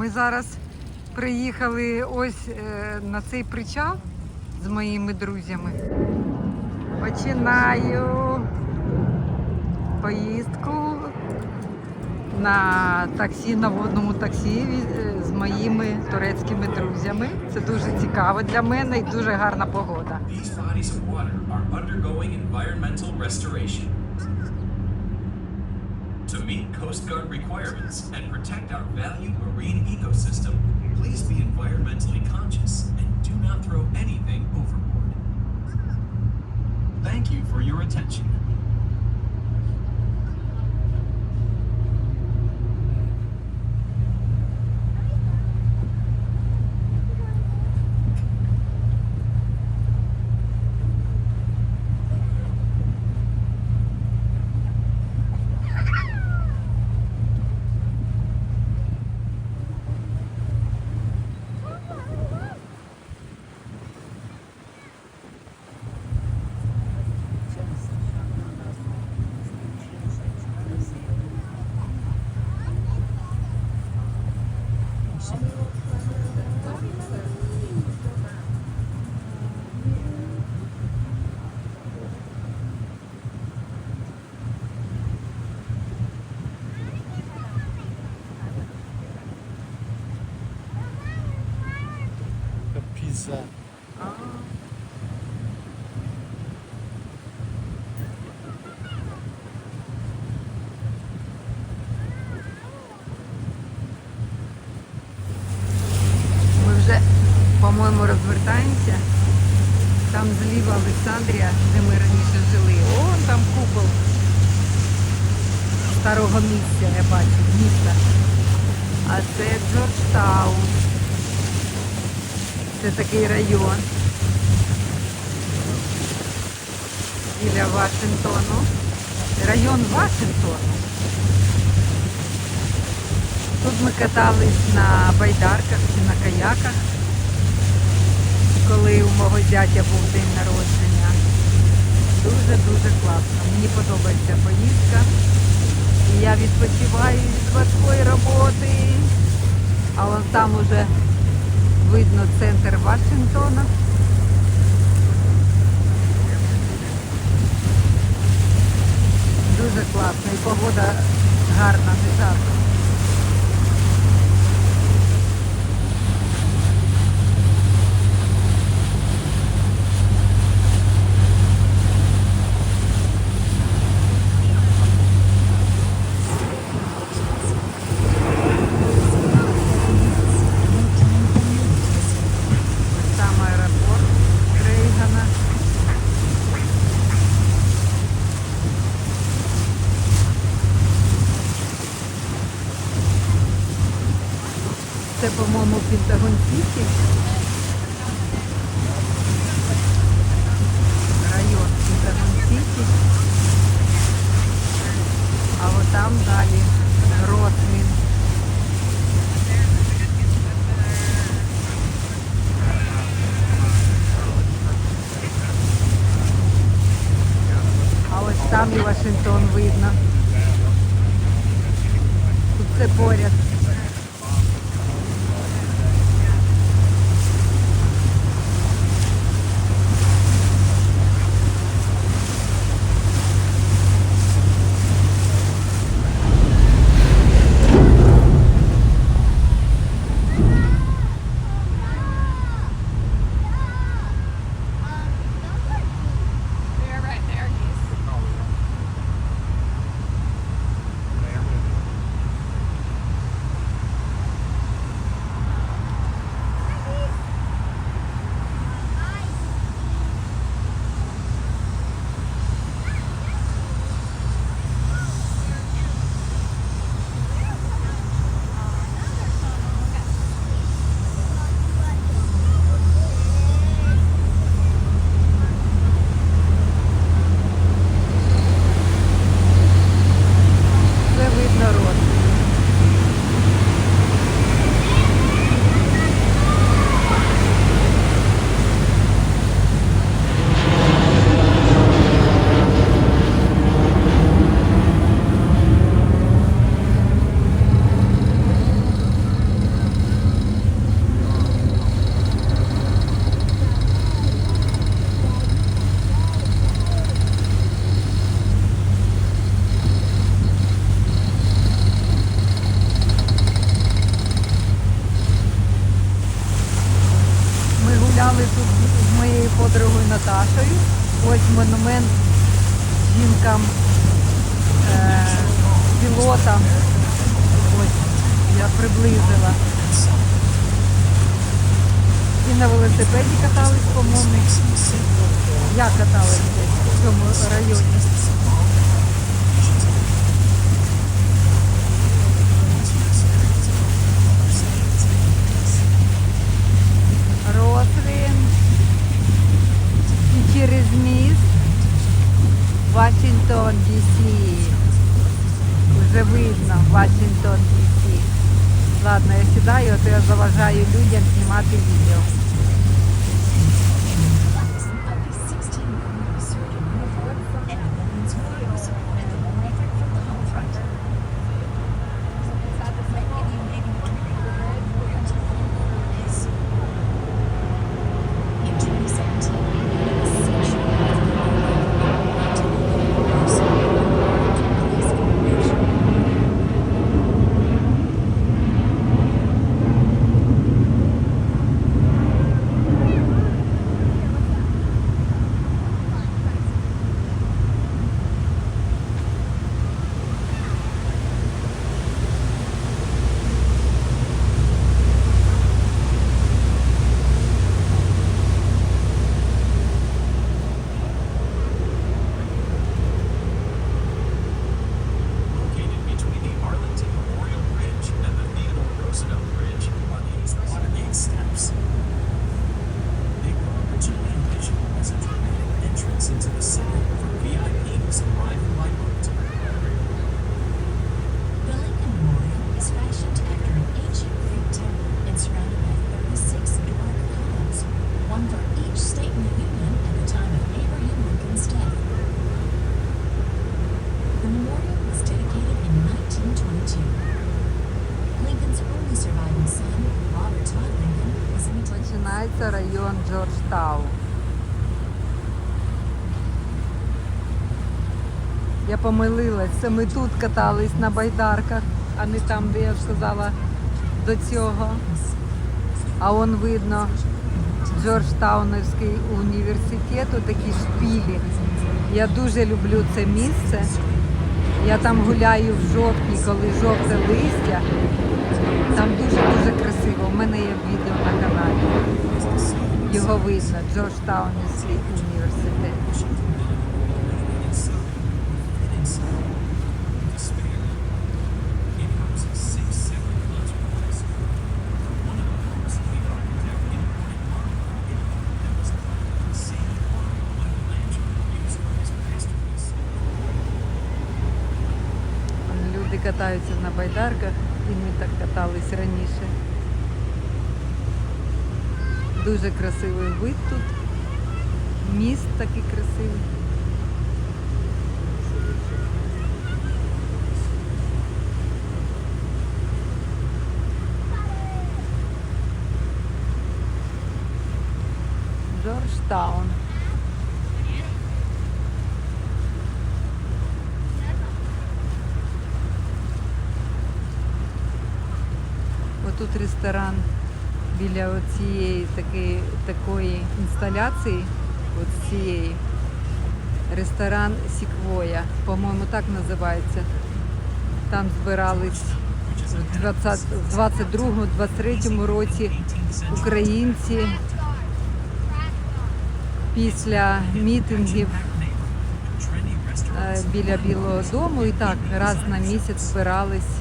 Ми зараз приїхали ось е, на цей причал з моїми друзями. Починаю поїздку на таксі, на водному таксі е, з моїми турецькими друзями. Це дуже цікаво для мене і дуже гарна погода. Meet Coast Guard requirements and protect our valued marine ecosystem, please be environmentally conscious and do not throw anything overboard. Thank you for your attention. Pizza. Ми вже, по-моєму, розвертаємося. Там зліва Олександрія, де ми раніше жили. О, там купол старого місця, я бачу, міста. А це Джорджтаун. Це такий район. Біля Вашингтону. Район Вашингтону. Тут ми катались на байдарках чи на каяках, коли у мого зятя був день народження. Дуже-дуже класно. Мені подобається поїздка. І я відпочиваю від важкої роботи. А вон там уже видно центр Вашингтона. Дуже класно. І погода гарна, не жарко. Ось там аеропорт Рейгана. Це, по-моєму, Пентагон Сіті. Район Пентагон Сіті. А от там далі Росмін. А ось там і Вашингтон видно. Тут це поряд. Жінкам, е, пілотам. Ось я приблизила. І на велосипеді катались, по-моєму. Я каталась в цьому районі. Рослин. І через міст Вашингтон, Ді-Сі. Вже видно Вашингтон, Ді-Сі. Ладно, я сідаю, а то я заважаю людям знімати відео. Район Джорджтаун. Я помилилась, це ми тут катались на байдарках, а не там, де я сказала до цього. А он видно Джорджтаунівський університет, такі шпілі. Я дуже люблю це місце. Я там гуляю в жовтні, коли жовте листя. Там дуже-дуже красиво. У мене є відео на каналі. Його видно, Джорджтаунівський університет. It houses six separate concert halls. One of them was lead architect in Brian Mark, that was part of the same model Michelangelo used for his masterpiece. Люди катаються на байдарках, і ми так катались раніше. Дуже красивий вид тут. Міст такий красивий. Джорджтаун. Отут ресторан біля цієї такої, такої інсталяції, от цієї. Ресторан Сіквоя, по-моєму, так називається. Там збирались в 20 в 22-23 році українці після мітингів е, біля Білого дому і так раз на місяць збирались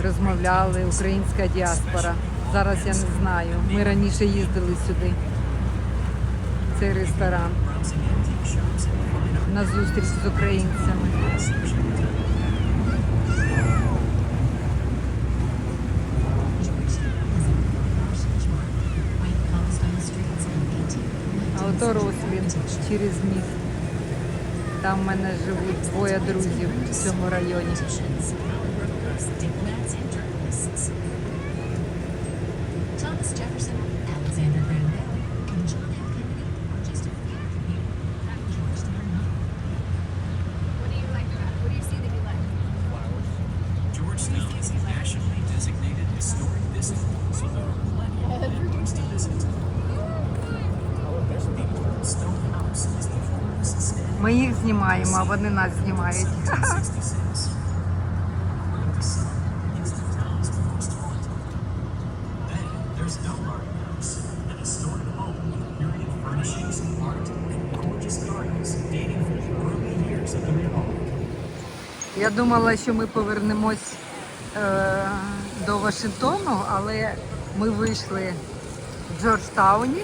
розмовляли українська діаспора. Зараз я не знаю. Ми раніше їздили сюди, цей ресторан, на зустріч з українцями. White cobblestone streets and 18 А ото Рослін через міст. Там в мене живуть двоє друзів в цьому районі. authors, diplomats, and journalists. Thomas Jefferson, Alexander Graham Bell, and John F. Kennedy are just a few of the people their. What do you like about it? What do you see that you like? Flowers. Georgetown is a nationally designated historic district, so there are plenty of landmarks to visit. Ми їх знімаємо, а вони нас знімають. Я думала, що ми повернемось е, до Вашингтону, але ми вийшли в Джорджтауні.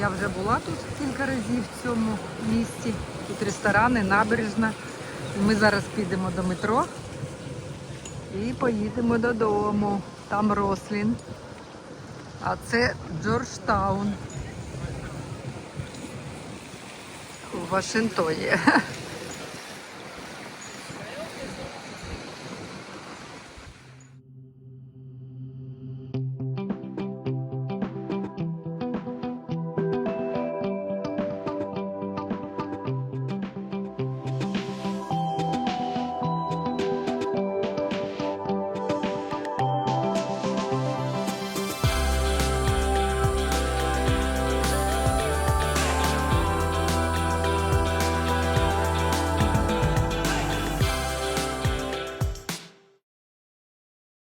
Я вже була тут кілька разів в цьому місті. Тут ресторани, набережна. Ми зараз підемо до метро і поїдемо додому. Там Рослін. А це Джорджтаун у Вашингтоні.